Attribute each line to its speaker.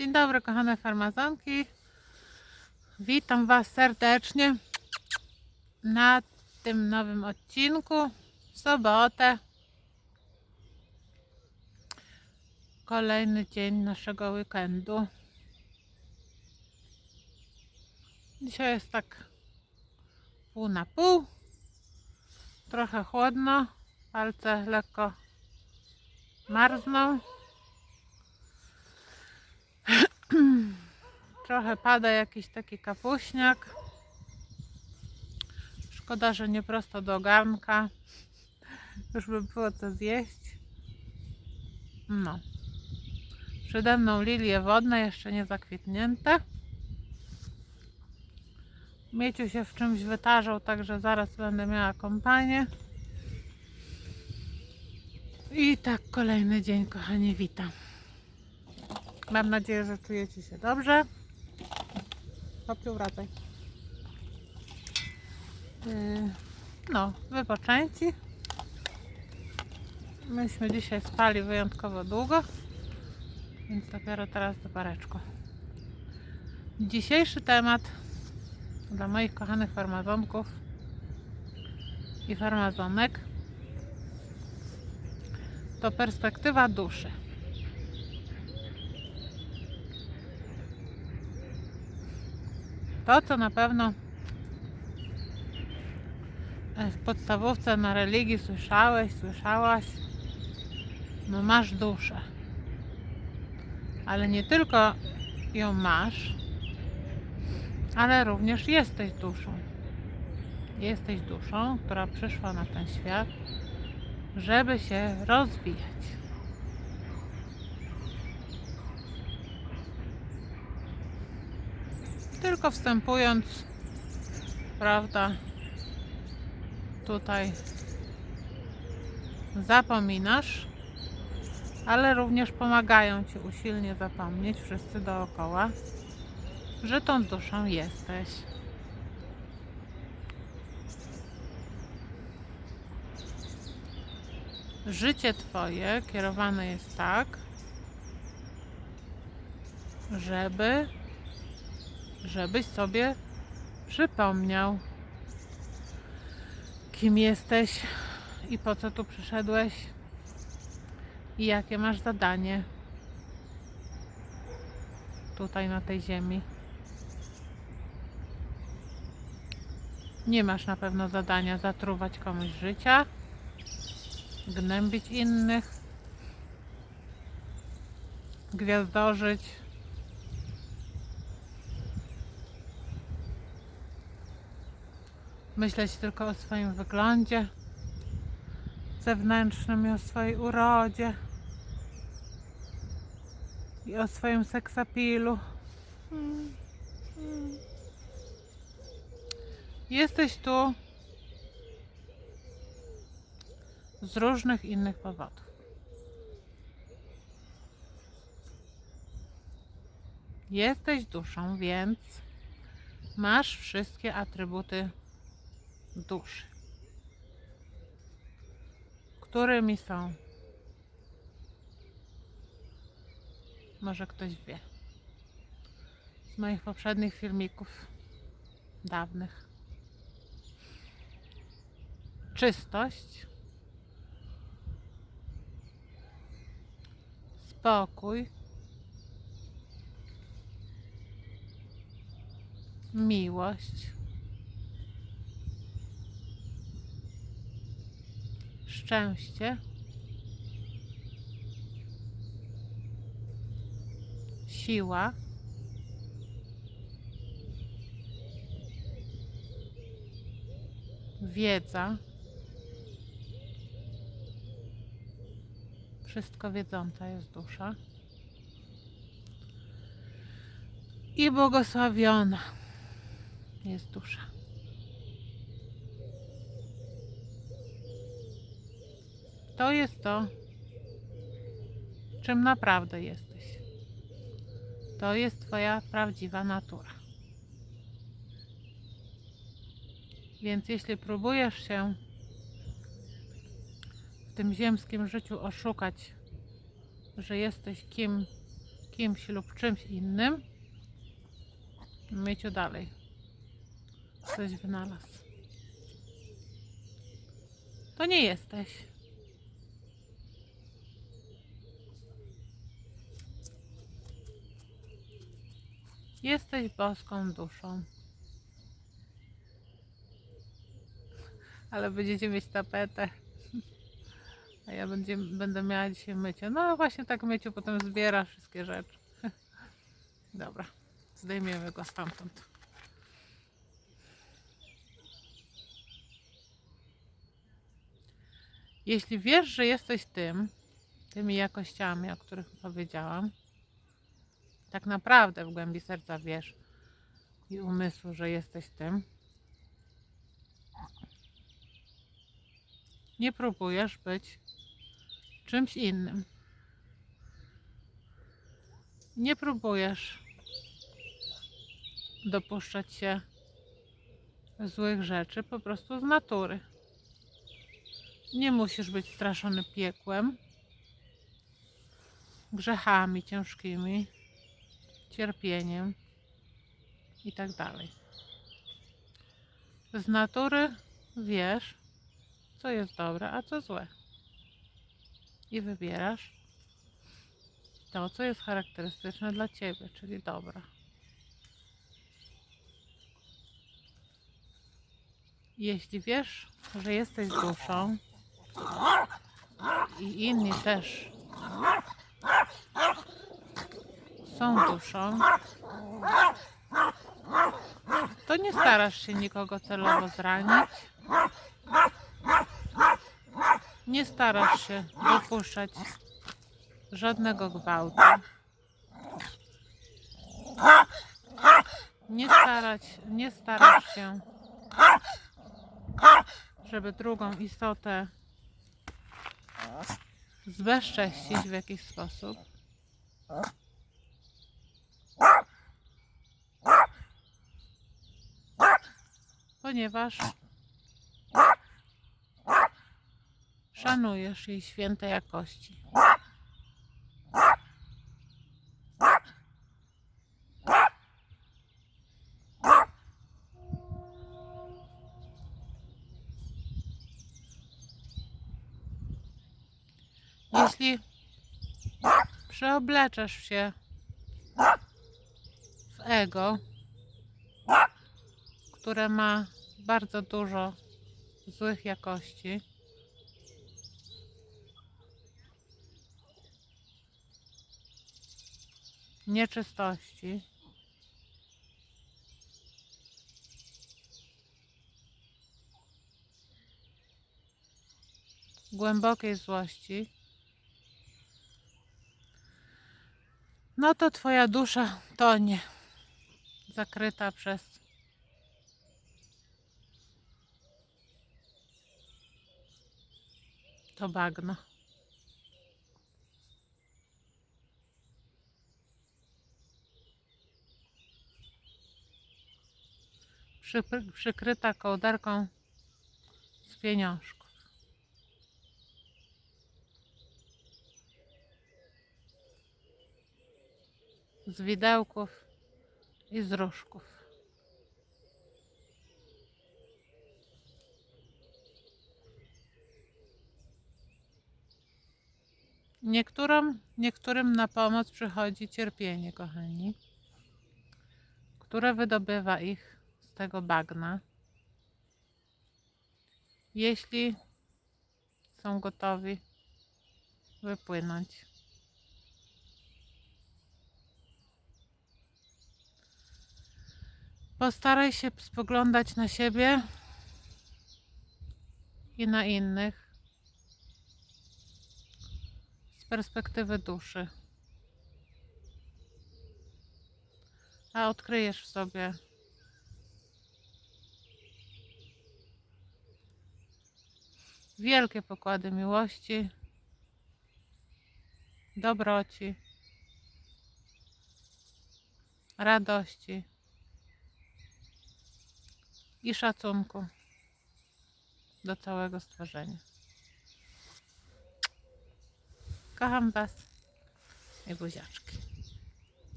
Speaker 1: Dzień dobry, kochane farmazonki. Witam Was serdecznie na tym nowym odcinku. W sobotę. Kolejny dzień naszego weekendu. Dzisiaj jest tak pół na pół. Trochę chłodno. Palce lekko marzną. Trochę pada jakiś taki kapuśniak. Szkoda, że nie prosto do garnka. Już by było co zjeść. No. Przede mną lilie wodne, jeszcze nie zakwitnięte. Mieciu się w czymś wytarzał, także zaraz będę miała kompanię. I tak kolejny dzień, kochani, witam. Mam nadzieję, że czujecie się dobrze. Chłopciu, wracaj. Yy, No, wypoczęci. Myśmy dzisiaj spali wyjątkowo długo, więc dopiero teraz do pareczku. Dzisiejszy temat dla moich kochanych farmazonków i farmazonek to perspektywa duszy. To, co na pewno e, w podstawówce na religii słyszałeś, słyszałaś, no masz duszę. Ale nie tylko ją masz, ale również jesteś duszą. Jesteś duszą, która przyszła na ten świat, żeby się rozwijać. Tylko wstępując, prawda, tutaj zapominasz, ale również pomagają ci usilnie zapomnieć wszyscy dookoła, że tą duszą jesteś. Życie twoje kierowane jest tak, żeby żebyś sobie przypomniał, kim jesteś i po co tu przyszedłeś i jakie masz zadanie tutaj na tej ziemi. Nie masz na pewno zadania zatruwać komuś życia, gnębić innych, gwiazdorzyć. Myśleć tylko o swoim wyglądzie zewnętrznym i o swojej urodzie i o swoim seksapilu. Jesteś tu z różnych innych powodów. Jesteś duszą, więc masz wszystkie atrybuty duszy. Którymi są? Może ktoś wie. Z moich poprzednich filmików, dawnych. Czystość, spokój, miłość. Szczęście, siła, wiedza, wszystko wiedząca jest dusza. I błogosławiona jest dusza. To jest to, czym naprawdę jesteś. To jest Twoja prawdziwa natura. Więc jeśli próbujesz się w tym ziemskim życiu oszukać, że jesteś kim, kimś lub czymś innym, Myciu dalej. Coś wynalazł. To nie jesteś. Jesteś boską duszą. Ale będziecie mieć tapetę. A ja będzie, będę miała dzisiaj mycie. No właśnie tak myciu potem zbiera wszystkie rzeczy. Dobra, zdejmiemy go stamtąd. Jeśli wiesz, że jesteś tym, tymi jakościami, o których powiedziałam, tak naprawdę w głębi serca wiesz i umysłu, że jesteś tym, nie próbujesz być czymś innym. Nie próbujesz dopuszczać się złych rzeczy po prostu z natury. Nie musisz być straszony piekłem, grzechami ciężkimi, cierpieniem i tak dalej. Z natury wiesz, co jest dobre, a co złe. I wybierasz to, co jest charakterystyczne dla ciebie, czyli dobra. Jeśli wiesz, że jesteś duszą i inni też są duszą, to nie starasz się nikogo celowo zranić. Nie starasz się dopuszczać żadnego gwałtu. Nie starać, nie starasz się, żeby drugą istotę zbezcześcić w jakiś sposób. Ponieważ szanujesz jej święte jakości. Jeśli przeobleczesz się w ego, które ma bardzo dużo złych jakości, nieczystości, głębokiej złości, no to twoja dusza tonie, zakryta przez Przypry- przykryta kołderką z pieniążków. Z widełków i z różków. Niektórym, niektórym na pomoc przychodzi cierpienie, kochani, które wydobywa ich z tego bagna. Jeśli są gotowi wypłynąć. Postaraj się spoglądać na siebie i na innych z perspektywy duszy. A odkryjesz w sobie wielkie pokłady miłości, dobroci, radości i szacunku do całego stworzenia. Kocham Was i buziaczki.